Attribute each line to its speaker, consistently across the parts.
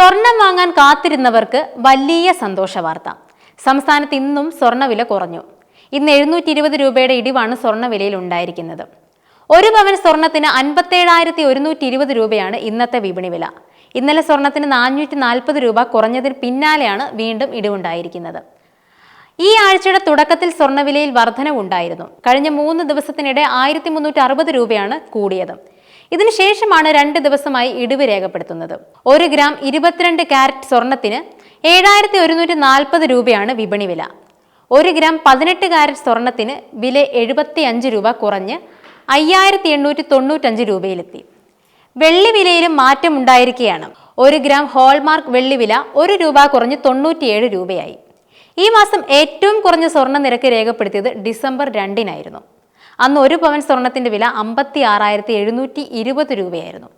Speaker 1: സ്വർണം വാങ്ങാൻ കാത്തിരുന്നവർക്ക് വലിയ സന്തോഷ വാർത്ത സംസ്ഥാനത്ത് ഇന്നും സ്വർണവില കുറഞ്ഞു. ഇന്ന് എഴുന്നൂറ്റി ഇരുപത് രൂപയുടെ ഇടിവാണ് സ്വർണവിലയിൽ ഉണ്ടായിരിക്കുന്നത്. ഒരു പവൻ സ്വർണത്തിന് അൻപത്തേഴായിരത്തി ഒരുന്നൂറ്റി ഇരുപത് രൂപയാണ് ഇന്നത്തെ വിപണി വില. ഇന്നലെ സ്വർണത്തിന് നാനൂറ്റി നാൽപ്പത് രൂപ കുറഞ്ഞതിന് പിന്നാലെയാണ് വീണ്ടും ഇടിവുണ്ടായിരിക്കുന്നത്. ഈ ആഴ്ചയുടെ തുടക്കത്തിൽ സ്വർണവിലയിൽ വർധനവുണ്ടായിരുന്നു. കഴിഞ്ഞ മൂന്ന് ദിവസത്തിനിടെ ആയിരത്തി മുന്നൂറ്റി അറുപത് രൂപയാണ് കൂടിയത്. ഇതിനുശേഷമാണ് രണ്ട് ദിവസമായി ഇടിവ് രേഖപ്പെടുത്തുന്നത്. ഒരു ഗ്രാം ഇരുപത്തിരണ്ട് കാരറ്റ് സ്വർണത്തിന് ഏഴായിരത്തി ഒരുന്നൂറ്റി നാൽപ്പത് രൂപയാണ് വിപണി വില. ഒരു ഗ്രാം പതിനെട്ട് കാരറ്റ് സ്വർണത്തിന് വില എഴുപത്തി അഞ്ച് രൂപ കുറഞ്ഞ് അയ്യായിരത്തി എണ്ണൂറ്റി തൊണ്ണൂറ്റഞ്ച് രൂപയിലെത്തി. വെള്ളി വിലയിലും മാറ്റമുണ്ടായിരിക്കുകയാണ് ഒരു ഗ്രാം ഹോൾമാർക്ക് വെള്ളി വില ഒരു രൂപ കുറഞ്ഞ് തൊണ്ണൂറ്റിയേഴ് രൂപയായി. ഈ മാസം ഏറ്റവും കുറഞ്ഞ സ്വർണ നിരക്ക് രേഖപ്പെടുത്തിയത് ഡിസംബർ രണ്ടിനായിരുന്നു. അന്ന് ഒരു പവൻ സ്വർണത്തിന്റെ വില അമ്പത്തി ആറായിരത്തി എഴുന്നൂറ്റി ഇരുപത് രൂപയായിരുന്നു.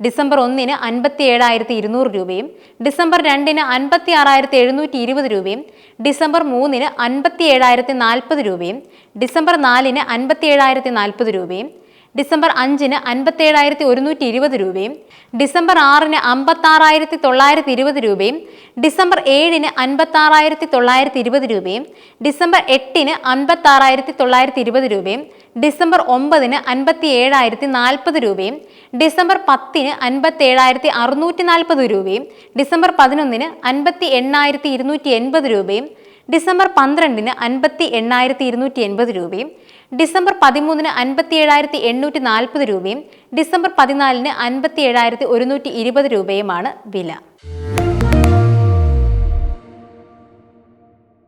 Speaker 1: ഡിസംബർ ഒന്നിന് അൻപത്തി ഏഴായിരത്തി ഇരുന്നൂറ് രൂപയും ഡിസംബർ രണ്ടിന് അൻപത്തി ആറായിരത്തി എഴുന്നൂറ്റി ഇരുപത് രൂപയും ഡിസംബർ മൂന്നിന് അൻപത്തി ഏഴായിരത്തി നാൽപ്പത് രൂപയും ഡിസംബർ നാലിന് അൻപത്തി ഏഴായിരത്തി നാൽപ്പത് രൂപയും ഡിസംബർ അഞ്ചിന് അൻപത്തി ഏഴായിരത്തി ഒരുന്നൂറ്റി ഇരുപത് രൂപയും ഡിസംബർ ആറിന് അമ്പത്താറായിരത്തി തൊള്ളായിരത്തി ഇരുപത് രൂപയും ഡിസംബർ ഏഴിന് അൻപത്താറായിരത്തി തൊള്ളായിരത്തി ഇരുപത് രൂപയും ഡിസംബർ എട്ടിന് അൻപത്താറായിരത്തി തൊള്ളായിരത്തി ഇരുപത് രൂപയും ഡിസംബർ ഒമ്പതിന് അൻപത്തി ഏഴായിരത്തി നാൽപ്പത് രൂപയും ഡിസംബർ പത്തിന് അൻപത്തി ഏഴായിരത്തി അറുന്നൂറ്റി നാൽപ്പത് രൂപയും ഡിസംബർ പതിനൊന്നിന് അൻപത്തി എണ്ണായിരത്തി ഇരുന്നൂറ്റി എൺപത് രൂപയും ഡിസംബർ പന്ത്രണ്ടിന് അൻപത്തി എണ്ണായിരത്തി ഇരുന്നൂറ്റി എൺപത് രൂപയും ഡിസംബർ പതിമൂന്നിന് അൻപത്തി ഏഴായിരത്തി എണ്ണൂറ്റി നാൽപ്പത് രൂപയും ഡിസംബർ പതിനാലിന് അൻപത്തി ഏഴായിരത്തി ഒരുന്നൂറ്റി ഇരുപത് രൂപയുമാണ് വില.